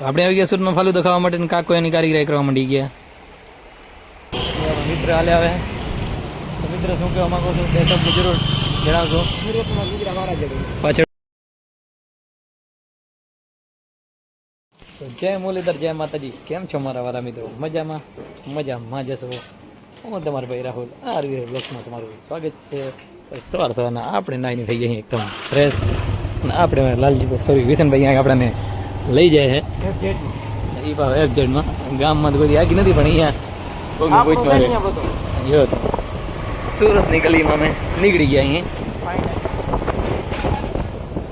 તો આપણે આવી ગયા સુરતમાં ફાલુદા ખાવા માટે કાકો એની કારીગરી કરવા માંડી ગયા. મિત્ર હાલે આવે. તો મિત્ર શું કહેવા માંગો છો? તે શબ્દ જરૂર જણાવજો. જેવું પાછળ જય મુરલીધર જય માતાજી. કેમ છો મારા વારા મિત્રો? મજામાં? મજામાં જશો હું તમારો ભાઈ રાહુલ. આ રીતે બ્લોગમાં તમારું સ્વાગત છે. સવાર સવારના આપણે નાઈને થઈ જઈએ એકદમ ફ્રેશ અને આપણે લાલજી સોરી વિશનભાઈ અહીંયા આપણને લઈ જાય છે. એ પણ એફ જેડમાં ગામમાં તો કોઈ આગી નથી પણ અહીંયા પગનું આપણું છે. પૂછવા ને બધું જો તો સુરતની ગલીમાં અમે. નીકળી ગયા અહીંયા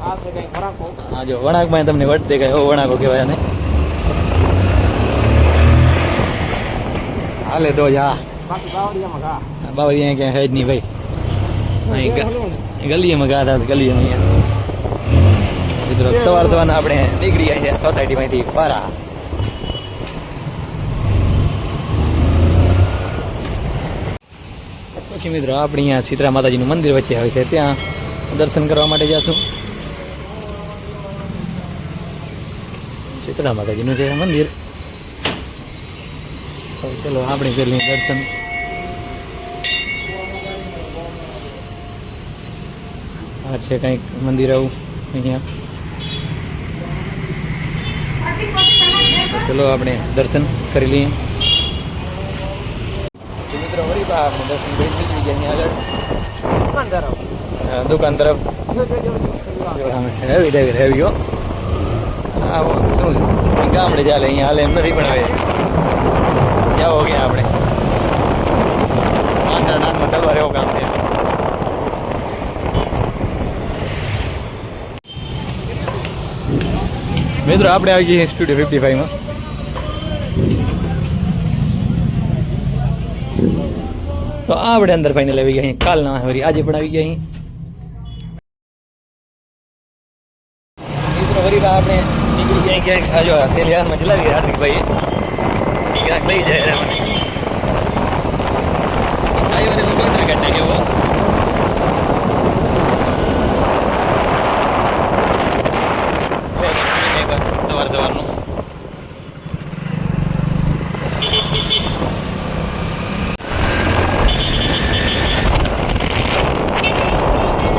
આ છે કઈ ખરાબ હા જો વણાકમાં તમને વટ દેખાય. એવો વણાકો કહેવાય ને હાલે તો જા. બાકી બાવળિયામાં ઘા. બાબરી અહીંયા ક્યાં હેજ નહીં ભાઈ અહીં ગ- ગલીએમાં ગા હતા ગલીએમાં અહીંયા. મિત્રો, સવાર સવારના આપણે નીકળી ગયા છે સોસાયટીમાંથી પરા પછી મિત્રો, આપણે અહીંયા સીતરા માતાજીનું મંદિર વચ્ચે આવે છે. ત્યાં દર્શન કરવા માટે જઈશું સીતરા માતાજીનું છે મંદિર. ચલો, આપણે કરી દર્શન. આ છે કંઈક મંદિર આવું, અહીંયા. ચલો આપણે દર્શન કરી લઈએ. મિત્રો વળી બા આપણે દર્શન કરી ગયા આગળ. અ, દુકાન તરફ. હેવી હેવી હેવી હો. શું છે? ગામડે ચાલે અહીંયા હાલે એમ નથી પણ હવે. જાઓ ગયા આપણે? આંધળા નાનમાં તલવાર એવો કામ છે. મિત્રો આપણે આવી જઈએ સ્ટુડિયો ફિફ્ટી ફાઈવમાં તો આપણે અંદર ફાઇનલ આવી ગયા અહીં. કાલ ના વળી આજે પણ આવી ગયા અહીં. મિત્રો વરી આપણે નીકળી ગયા ક્યાંક. જો મજા ચલાવી હાર્દિકભાઈ ક્યાંક લઈ જાય રે મને આવ્યો ને હું કાઢી નાખ્યો હો. સવાર સવારનું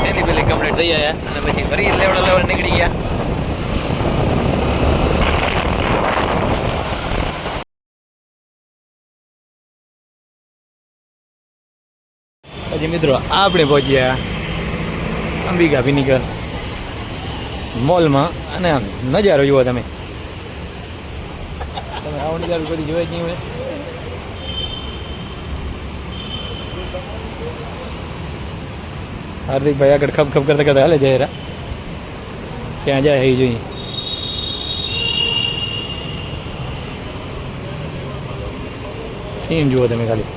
એની પછી નીકળી ગયા. પછી મિત્રો, આપણે પહોંચ્યા અંબિકા વિનિગર મોલમાં. અને નજારો જુઓ તમે. તમે આવો નજારો કરી જોયા જ નહીં હોય. હાર્દિકભાઈ આગળ ખપ ખપ કરતા કરતા હાલે જાય રા ક્યાં જાય એ જોઈએ સીન જુઓ તમે ખાલી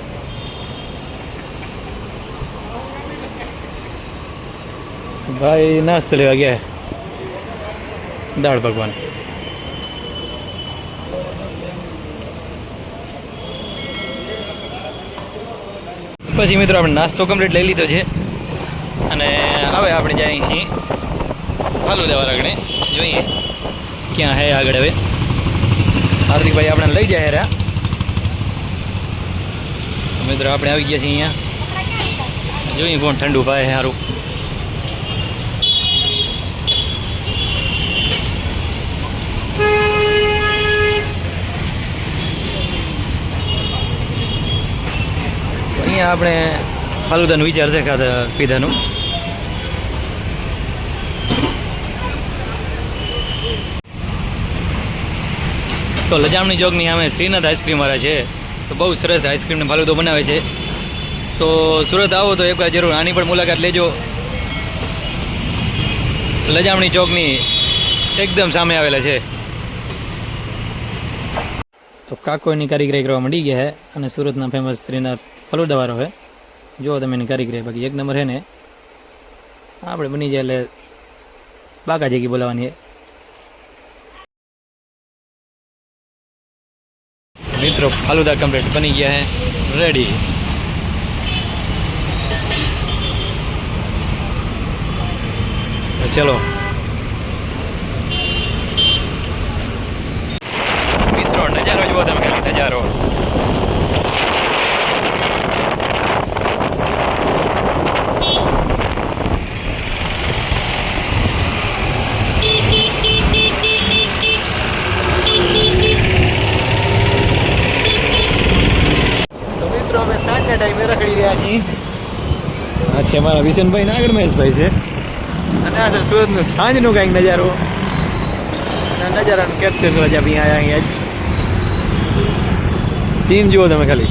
ભાઈ નાસ્તો લેવા ગયા દાળ ભગવાન પછી મિત્રો આપણે નાસ્તો કમ્પ્લીટ લઈ લીધો છે. અને હવે આપણે જઈએ છીએ ફાલુદા આગળ. જોઈએ ક્યાં હે આગળ હવે. હાર્દિકભાઈ આપણે લઈ જાય રહ્યા. મિત્રો, આપણે આવી ગયા છીએ અહીંયા. જોઈએ કોણ ઠંડુ ભાઈ સારું અહીંયા આપણે ફાલુદાનું વિચાર છે ખાધા પીધાનું. તો લજામણી ચોકની સામે શ્રીનાથ આઈસ્ક્રીમ વાળા છે. તો બહુ સરસ આઈસ્ક્રીમને ફાલુદો બનાવે છે. તો સુરત આવો તો એકવાર જરૂર આની પણ મુલાકાત લેજો. લજામણી ચોકની એકદમ સામે આવેલા છે. તો કાકો એની કારીગરી કરવા મળી ગયા છે અને સુરતના ફેમસ શ્રીનાથ ફલુદાવાળો છે. જુઓ તમે એની કારીગરી બાકી એક નંબર છે ને, આપણે બની જાય એટલે બાકા જેગી બોલાવાની મિત્રો, ફાલુદા કમ્પ્લીટ બની ગયા હે રેડી ચલો. આ છે મારા વિશનભાઈ ને આગળ મહેશભાઈ છે. અને આ છે સુરતનું સાંજનું કાંઈક નજારો. અને નજારાનું કેપ્ચર કરવા છે અહીંયા અહીંયા સીન જુઓ તમે ખાલી.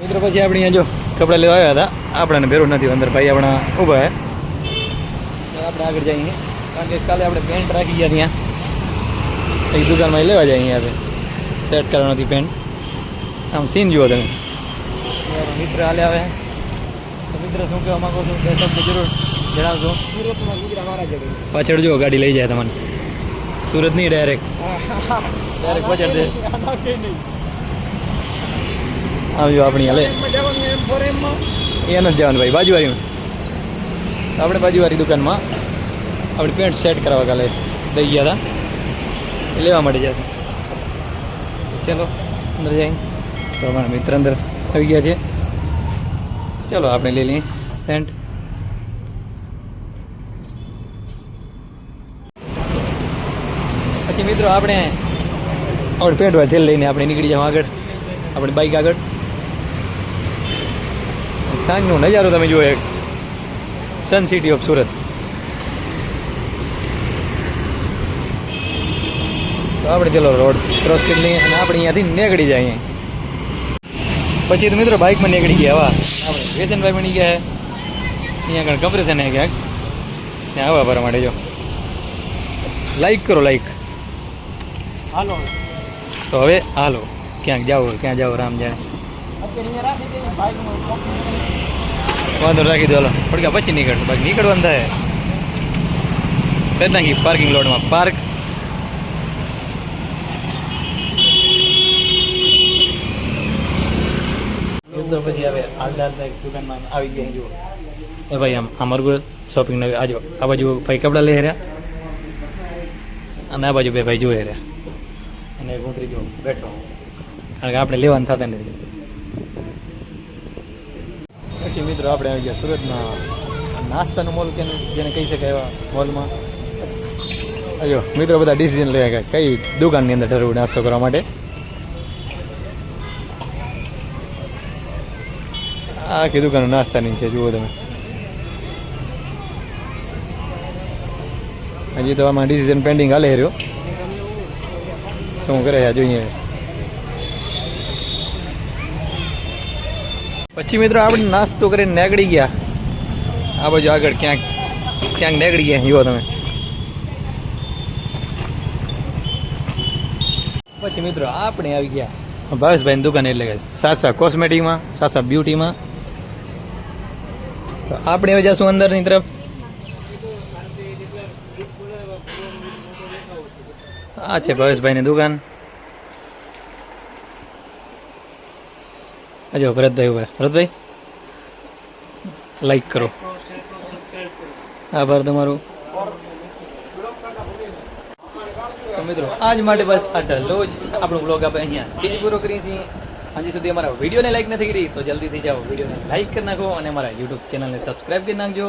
મિત્રો, પછી આપણે અહીંયા જો કપડાં લેવા આવ્યા હતા. આપણને ભેરું નથી અંદર, ભાઈ આપણા ઊભા હે. આપણે આગળ જઈએ. કારણ કે કાલે આપણે પેન્ટ રાખી ગયા ત્યાં. એક દુકાનમાં લેવા જાય અહીંયા આપણે. સેટ કરવાનો હતી પેન્ટ આમ સીન જુઓ તમે. મિત્ર હાલે આવે. મિત્ર શું કહેવા માગો છો? બે તમને જરૂર જણાવજો. પાછળ જુઓ ગાડી લઈ જાય તમને. સુરત નહીં ડાયરેક્ટ ડાયરેક્ટ પાછળ દે આવજો આપણી હાલે. એ નથી જવાનું ભાઈ બાજુવાળીમાં આપણે બાજુવાળી દુકાનમાં. આપણે પેન્ટ સેટ કરાવવા કાલે દઈ ગયા હતા. લેવા માટે જશે ચલો, અંદર જઈ. તો અમારા મિત્ર અંદર આવી ગયા છે. ચલો, આપણે લઈ લઈએ પેન્ટ. પછી મિત્રો, આપણે આપણે પેન્ટ હોય થેલ લઈને આપણે નીકળી જાવ આગળ. આપણે બાઇક આગળ. સાંજનો નજારો તમે જુઓ એક. સન સિટી ઓફ સુરત તો આપણે ચલો રોડ ક્રોસ કરી લઈએ અને આપણે અહીંયાથી નીકળી જાય પછી તો મિત્રો બાઇકમાં નીકળી ગયા હવા આપણે વેતનભાઈ બની ગયા છે. અહીંયા આગળ કમ્પ્રેશન હે ક્યાંક. ત્યાં હવા ભરવા માટે જો. લાઈક કરો લાઈક હાલો. તો હવે હાલો. ક્યાંક જાઓ ક્યાં જાઓ રામ જાણે. અત્યારે અહીંયા રાખી દઈએ બાઇકમાં વાંધો રાખી દો હાલો. પડકા પછી નીકળ બાકી નીકળવાનું થાય. કરી નાખી પાર્કિંગ લોટમાં પાર્ક તો પછી હવે હાલતા દુકાનમાં આવી ગયા જુઓ. એ ભાઈ આમ અમારું શોપિંગ નવી આજો આ બાજુ ભાઈ કપડાં લઈ રહ્યા? અને આ બાજુ બે ભાઈ જોઈ રહ્યા. અને ઉતરી જો બેઠો. કારણ કે આપણે લેવાનું થતા નથી. પછી મિત્રો આપણે આવી ગયા સુરતમાં નાસ્તાનું મોલ કે જેને કહી શકાય એવા મોલમાં અયો મિત્રો બધા ડિસિઝન લઈ ગયા કઈ દુકાનની અંદર ઠરવું, નાસ્તો કરવા માટે. આખી દુકાનો નાસ્તાની છે જુઓ તમે. હજી તો આમાં ડિસિઝન પેન્ડિંગ હાલે રહ્યો. શું કરે આ જોઈએ પછી મિત્રો આપણે નાસ્તો કરીને નીકળી ગયા. આ બાજુ આગળ ક્યાંક ક્યાંક નીકળી ગયા જુઓ તમે. પછી મિત્રો આપણે આવી ગયા. ભાવેશભાઈની દુકાન એટલે કે સાસા કોસ્મેટિકમાં સાસા બ્યુટીમાં તો આપણે હવે જશું અંદરની તરફ. આ છે ભાવેશભાઈની દુકાન. અજો ભરતભાઈ ઊભા. ભરતભાઈ લાઈક કરો. આભાર તમારો. મિત્રો, આજ માટે બસ આટલો. જ આપણો બ્લોગ આપણે અહીંયા. બીજી પૂરો કરીએ છીએ. હજી સુધી અમારા વિડીયોને લાઈક નથી કરી, તો જલ્દીથી જાઓ વિડીયોને લાઈક કરી નાખો અને અમારા યુટ્યુબ ચેનલને સબસ્ક્રાઈબ કરી નાખજો.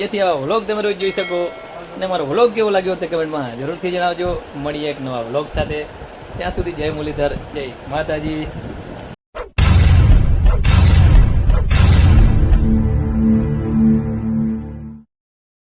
જેથી આવા વ્લોગ તમે રોજ જોઈ શકો અને મારો વ્લોગ કેવો લાગ્યો તે કમેન્ટમાં જરૂરથી જણાવજો. મળીએ એક નવા વ્લોગ સાથે. ત્યાં સુધી જય મુરલીધર, જય માતાજી.